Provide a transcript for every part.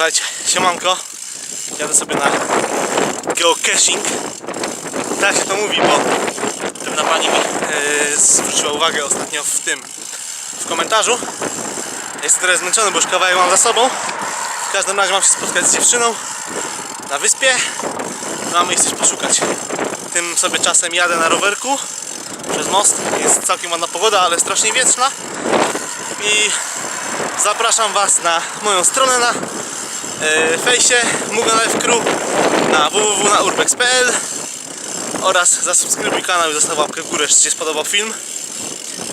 Słuchajcie, siemanko. Jadę sobie na geocaching. Tak się to mówi, bo pewna pani mi e, zwróciła uwagę ostatnio w tym w komentarzu. Jestem trochę zmęczony, bo już kawałek mam za sobą. W każdym razie mam się spotkać z dziewczyną na wyspie. Mamy ich coś poszukać. Tym sobie czasem jadę na rowerku przez most. Jest całkiem ładna pogoda, ale strasznie wietrzna. I zapraszam Was na moją stronę na fejsie Muga Life Crew na www.urbex.pl oraz zasubskrybuj kanał i zostaw łapkę w górę, jeśli Ci się spodobał film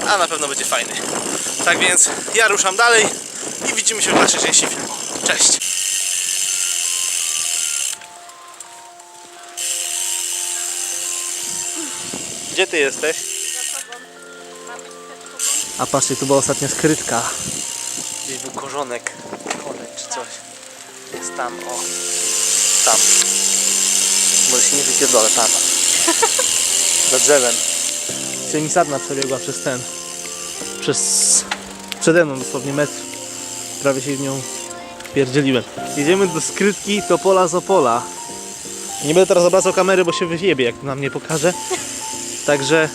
a na pewno będzie fajny tak więc ja ruszam dalej i widzimy się w dalszej części filmu cześć gdzie Ty jesteś? A patrzcie, tu była ostatnia skrytka. Gdzieś był korzonek, konek czy coś. Jest tam, o. Tam. Może się nie wypierdolę, tam. Za drzewem. Mi sadna przebiegła przez ten. Przez... Przede mną dosłownie metr. Prawie się w nią pierdzieliłem. Jedziemy do skrytki Topola z Opola. Nie będę teraz obracał kamery, bo się wyjebie, jak nam nie pokaże. Także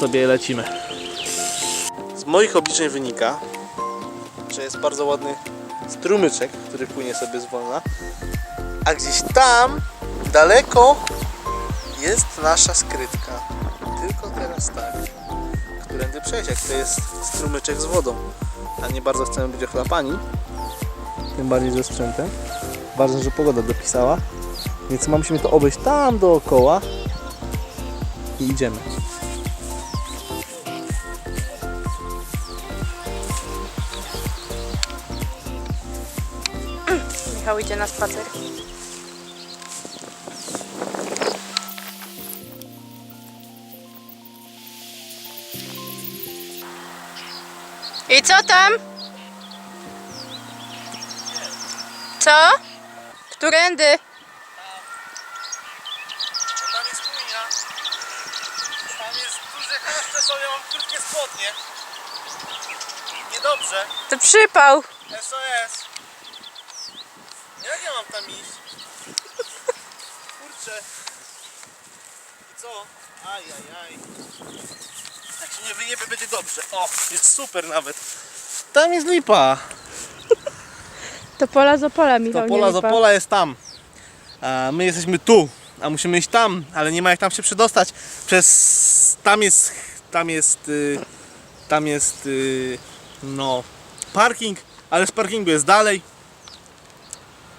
sobie lecimy. Z moich obliczeń wynika, że jest bardzo ładny strumyczek, który płynie sobie zwolna. A gdzieś tam, daleko, jest nasza skrytka. Tylko teraz tak. Którędy przejść, jak to jest strumyczek z wodą. A nie bardzo chcemy być ochlapani. Tym bardziej ze sprzętem. Ważne, że pogoda dopisała. Więc musimy to obejść tam dookoła. I idziemy. Michał idzie na spacer. I co tam? Co? Którędy? Tam jest płynia. Tam jest duże haszcze, są, ja mam krótkie spodnie. Niedobrze. To przypał. SOS. Jak ja mam tam iść? Kurczę. I co? Aj, aj, aj. Jak się nie wyjebie, będzie dobrze. O, jest super nawet. Tam jest lipa. To pola za pola, Michał. To pola nie za lipa. pola jest tam. A my jesteśmy tu, a musimy iść tam, ale nie ma jak tam się przedostać. Przez tam jest tam jest y, tam jest y, no parking, ale z parkingu jest dalej.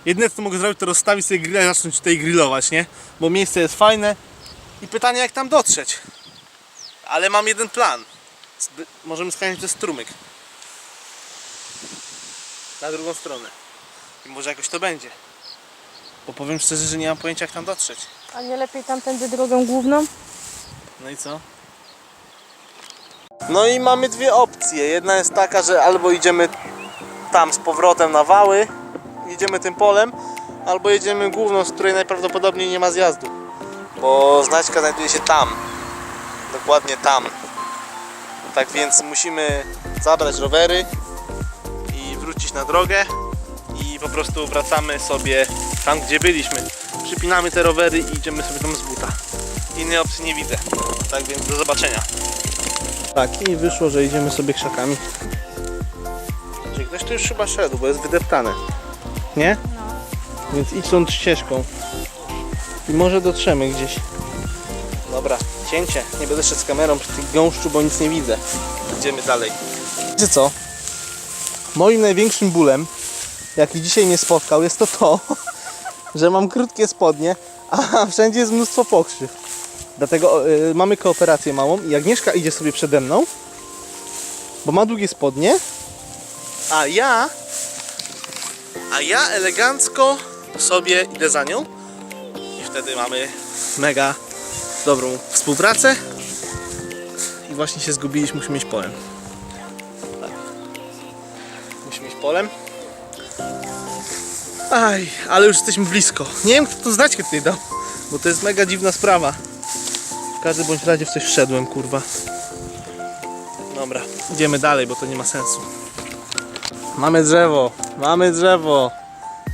Jedyne co mogę zrobić to rozstawić sobie grilla i zacząć tutaj grillować, nie? Bo miejsce jest fajne i pytanie jak tam dotrzeć. Ale mam jeden plan. Zby- Możemy skręcić przez strumyk. Na drugą stronę. I może jakoś to będzie. Bo powiem szczerze, że nie mam pojęcia jak tam dotrzeć. A nie lepiej tamtędy drogą główną? No i co? No i mamy dwie opcje. Jedna jest taka, że albo idziemy tam z powrotem na wały, jedziemy tym polem, albo jedziemy główną, z której najprawdopodobniej nie ma zjazdu. Bo znaczka znajduje się tam. Dokładnie tam. Tak więc musimy zabrać rowery i wrócić na drogę i po prostu wracamy sobie tam, gdzie byliśmy. Przypinamy te rowery i idziemy sobie tam z buta. Innej opcji nie widzę. Tak więc do zobaczenia. Tak, i wyszło, że idziemy sobie krzakami. Ktoś tu już chyba szedł, bo jest wydeptane. Nie? Więc idź tą ścieżką. I może dotrzemy gdzieś. Dobra, cięcie. Nie będę szedł z kamerą przy tych gąszczu, bo nic nie widzę. Idziemy dalej. Wiecie co? Moim największym bólem, jaki dzisiaj mnie spotkał, jest to to, że mam krótkie spodnie, a wszędzie jest mnóstwo pokrzyw. Dlatego y, mamy kooperację małą i Agnieszka idzie sobie przede mną, bo ma długie spodnie, a ja a ja elegancko sobie idę za nią i wtedy mamy mega dobrą współpracę i właśnie się zgubiliśmy, musimy iść polem. Tak. Musimy iść polem. Aj, ale już jesteśmy blisko. Nie wiem, kto to znaczkę tutaj dał, bo to jest mega dziwna sprawa. W każdym bądź razie w coś wszedłem, kurwa. Dobra, idziemy dalej, bo to nie ma sensu. Mamy drzewo, mamy drzewo.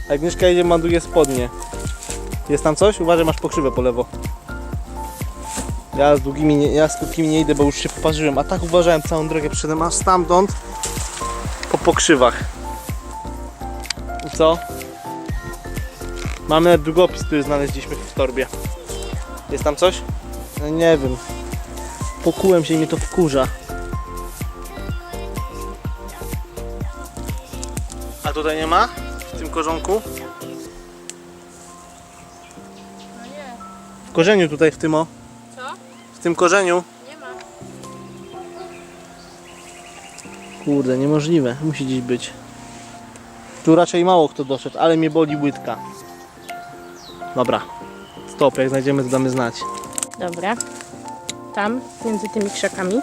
Agnieszka jedzie, ma długie spodnie. Jest tam coś? Uważaj, masz pokrzywę po lewo. Ja z długimi nie, ja z krótkimi nie idę, bo już się poparzyłem. A tak uważałem całą drogę przyszedłem aż stamtąd po pokrzywach. I co? Mamy długopis, który znaleźliśmy w torbie. Jest tam coś? No nie wiem. Pokułem się i mnie to wkurza. Tutaj nie ma? W tym korzonku? No nie. W korzeniu tutaj, w tym o. Co? W tym korzeniu. Nie ma. Kurde, niemożliwe. Musi gdzieś być. Tu raczej mało kto doszedł, ale mnie boli łydka. Dobra. Stop, jak znajdziemy to damy znać. Dobra. Tam, między tymi krzakami.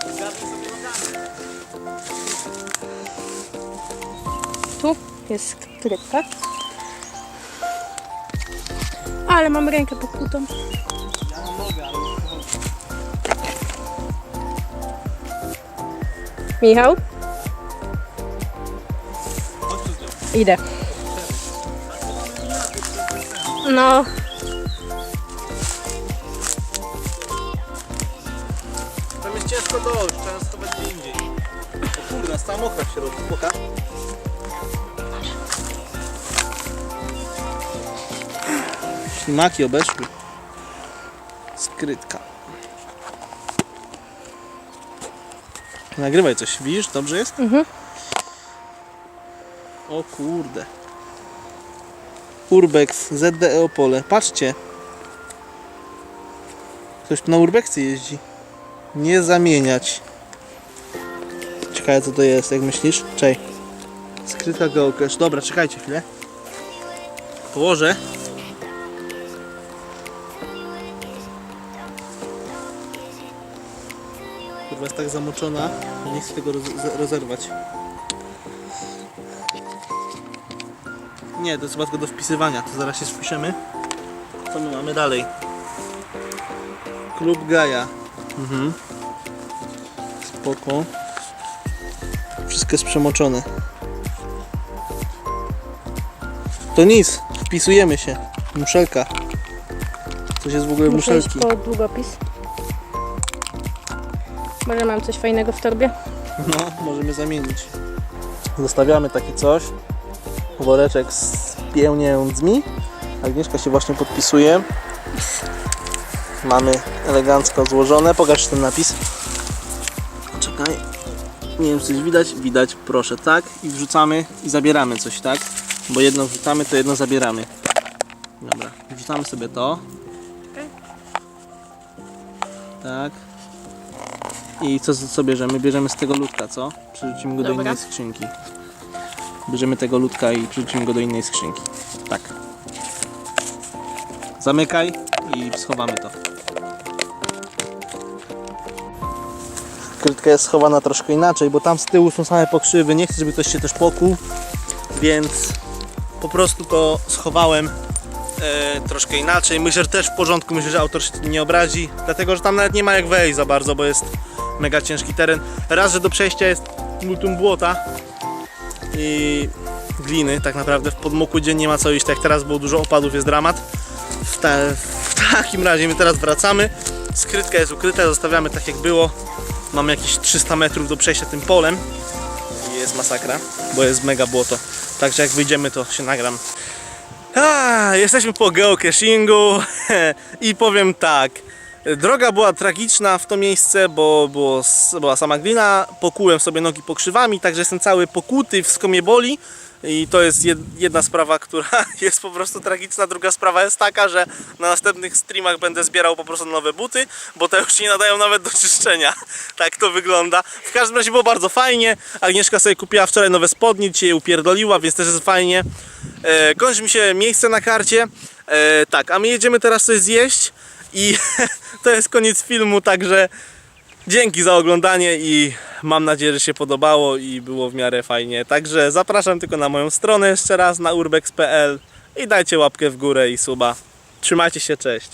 Tu jest skrytka. Ale mam rękę pokutą. Michał? Idę. No. Tam jest ciężko dojść, trzeba schować gdzie indziej. O kurde, stała mokra w środku, pokaż. Ślimaki obeszły. Skrytka. Nagrywaj coś, widzisz? Dobrze jest? Mhm. O kurde. Urbex, ZDE Opole. Patrzcie. Ktoś na Urbexie jeździ. Nie zamieniać. Ciekawe co to jest, jak myślisz? Czej. Skrytka geocache. Dobra, czekajcie chwilę. Położę. Kurwa jest tak zamoczona, że nie chcę tego roz rozerwać. Nie, to jest chyba do wpisywania, to zaraz się wpiszemy. Co my mamy dalej? Klub Gaja. Mhm. Spoko. Wszystko jest przemoczone. To nic, wpisujemy się. Muszelka. Coś jest w ogóle Muszę muszelki. po długopis. Może mam coś fajnego w torbie? No, możemy zamienić. Zostawiamy takie coś. Woreczek z pieniędzmi. Agnieszka się właśnie podpisuje. Mamy elegancko złożone. Pokaż ten napis. Czekaj. Nie wiem, czy coś widać. Widać, proszę, tak. I wrzucamy i zabieramy coś, tak? Bo jedno wrzucamy, to jedno zabieramy. Dobra, wrzucamy sobie to. Tak. I co, co bierzemy? Bierzemy z tego ludka, co? Przerzucimy go do Dobra. innej skrzynki. Bierzemy tego ludka i przerzucimy go do innej skrzynki. Tak. Zamykaj i schowamy to. Krytka jest schowana troszkę inaczej, bo tam z tyłu są same pokrzywy. Nie chcę, żeby ktoś się też pokuł, więc po prostu to schowałem e, troszkę inaczej. Myślę, że też w porządku, myślę, że autor się nie obrazi, dlatego że tam nawet nie ma jak wejść za bardzo, bo jest mega ciężki teren. Raz, że do przejścia jest multum błota i gliny, tak naprawdę w podmoku dzień nie ma co iść, tak jak teraz było dużo opadów, jest dramat. W, te, w takim razie my teraz wracamy, skrytka jest ukryta, zostawiamy tak jak było. Mamy jakieś 300 metrów do przejścia tym polem i jest masakra, bo jest mega błoto. Także jak wyjdziemy to się nagram. A, jesteśmy po geocachingu i powiem tak. Droga była tragiczna w to miejsce, bo było, była sama glina, pokułem sobie nogi pokrzywami, także jestem cały pokuty, wszystko mnie boli i to jest jed, jedna sprawa, która jest po prostu tragiczna. Druga sprawa jest taka, że na następnych streamach będę zbierał po prostu nowe buty, bo te już się nie nadają nawet do czyszczenia. Tak to wygląda. W każdym razie było bardzo fajnie. Agnieszka sobie kupiła wczoraj nowe spodnie, dzisiaj je upierdoliła, więc też jest fajnie. E, kończy mi się miejsce na karcie. E, tak, a my jedziemy teraz coś zjeść i to jest koniec filmu, także dzięki za oglądanie i mam nadzieję, że się podobało i było w miarę fajnie. Także zapraszam tylko na moją stronę jeszcze raz na urbex.pl i dajcie łapkę w górę i suba. Trzymajcie się, cześć.